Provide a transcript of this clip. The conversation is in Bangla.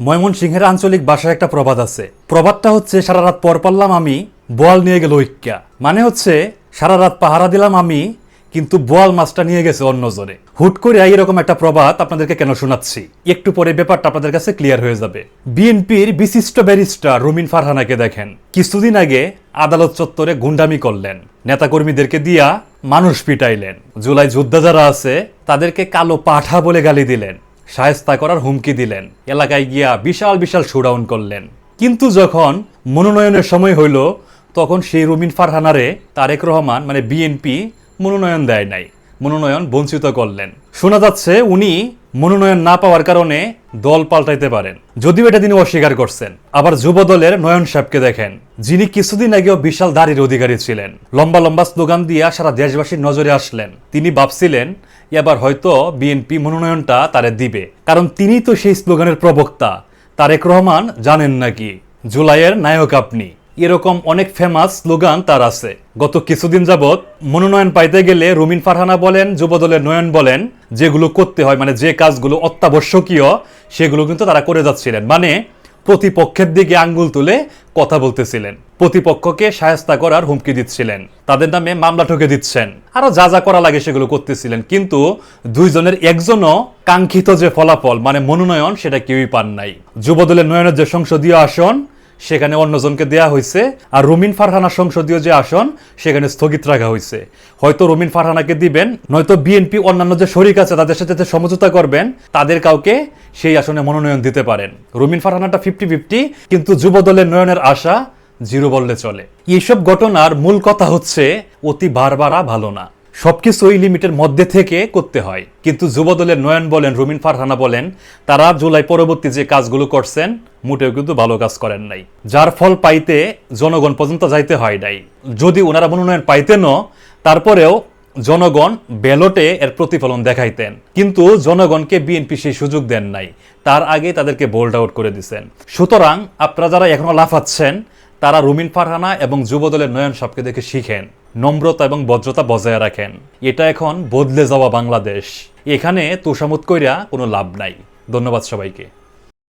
ময়মনসিংহের আঞ্চলিক ভাষায় একটা প্রবাদ আছে। প্রবাদটা হচ্ছে, সারা রাত পর পারলাম আমি, বোয়াল নিয়ে গেল ঐক্যা। মানে হচ্ছে, সারা রাত পাহারা দিলাম আমি, কিন্তু বোয়াল মাছটা নিয়ে গেছে অন্যজনে হুট করে এরকম একটা প্রবাদ আপনাদেরকে কেন শোনাচ্ছি? একটু পরে ব্যাপারটা আপনাদের কাছে ক্লিয়ার হয়ে যাবে। বিএনপির বিশিষ্ট ব্যারিস্টার রুমিন ফারহানাকে দেখেন। কিছুদিন আগে আদালত চত্বরে গুন্ডামি করলেন। নেতাকর্মীদেরকে দিয়া মানুষ পিটাইলেন। জুলাই যোদ্ধা যারা আছে, তাদেরকে কালো পাঠা বলে গালি দিলেন। সায়স্তা করার হুমকি দিলেন। এলাকায় গিয়া বিশাল বিশাল শোডাউন করলেন। কিন্তু যখন মনোনয়নের সময় হইল, তখন সেই রুমিন ফারহানারে তারেক রহমান মানে বিএনপি মনোনয়ন দেয় নাই। মনোনয়ন বঞ্চিত করলেন। শোনা যাচ্ছে উনি মনোনয়ন না পাওয়ার কারণে দল পাল্টাইতে পারেন। যদিও এটা তিনি অস্বীকার করছেন। আবার যুব দলের নয়ন সাহেবকে দেখেন। যিনি কিছুদিন আগেও বিশাল দাড়ির অধিকারী ছিলেন। লম্বা লম্বা স্লোগান দিয়ে সারা দেশবাসীর নজরে আসলেন। তিনি ভাবছিলেন, এবার হয়তো বিএনপি মনোনয়নটা তারে দিবে। কারণ তিনি তো সেই স্লোগানের প্রবক্তা। তারেক রহমান জানেন নাকি? জুলাইয়ের নায়ক আপনি। এরকম অনেক ফেমাস স্লোগান তার আছে। গত কিছুদিন যাবৎ মনোনয়ন পাইতে গেলে রুমিন ফারহানা বলেন, যুবদলের নয়ন বলেন, যেগুলো করতে হয় মানে যে কাজগুলো অত্যাবশ্যকীয়, সেগুলো কিন্তু তারা করে যাচ্ছিলেন। মানে প্রতিপক্ষের দিকে আঙ্গুল তুলে কথা বলতেছিলেন। প্রতিপক্ষকে সায়স্তা করার হুমকি দিচ্ছিলেন। তাদের নামে মামলা ঠকে দিচ্ছেন। আরও যা যা করা লাগে সেগুলো করতেছিলেন। কিন্তু দুইজনের একজনও কাঙ্ক্ষিত যে ফলাফল মানে মনোনয়ন, সেটা কেউই পান নাই। যুবদলের নয়নের যে সংসদীয় আসন সেখানে অন্যজনকে দেয়া হয়েছে। আর রুমিন ফারহানা সংসদীয় যে আসন, সেখানে স্থগিত রাখা হয়েছে। হয়তো রুমিন ফারহানাকে দিবেন, নয়তো বিএনপি অন্যান্য যে শরিক আছে, তাদের সাথে সমঝোতা করবেন, তাদের কাউকে সেই আসনে মনোনয়ন দিতে পারেন। রুমিন ফারহানাটা ফিফটি ফিফটি কিন্তু যুব দলের নয়নের আশা জিরো বললে চলে। এইসব ঘটনার মূল কথা হচ্ছে, অতি বারবারা ভালো না। সবকিছুই লিমিটের মধ্যে থেকে করতে হয়। কিন্তু যুবদলের নয়ন বলেন, রুমিন ফারহানা বলেন, তারা জুলাই পরবর্তী যে কাজগুলো করছেন, মোটেও কিন্তু ভালো কাজ করেন নাই। যার ফল পাইতে জনগণ পর্যন্ত যাইতে হয় নাই। যদি ওনারা মনোনয়ন পাইতেনও তারপরেও জনগণ ব্যালটে এর প্রতিফলন দেখাইতেন। কিন্তু জনগণকে বিএনপি সেই সুযোগ দেন নাই। তার আগে তাদেরকে বোল্ড আউট করে দিছেন। সুতরাং আপনারা যারা এখনও লাফাচ্ছেন, তারা রুমিন ফারহানা এবং যুবদলের নয়ন সবকে দেখে শিখেন। নম্রতা এবং বজ্রতা বজায় রাখেন। এটা এখন বদলে যাওয়া বাংলাদেশ। এখানে তোষামত কইরা কোনো লাভ নাই। ধন্যবাদ সবাইকে।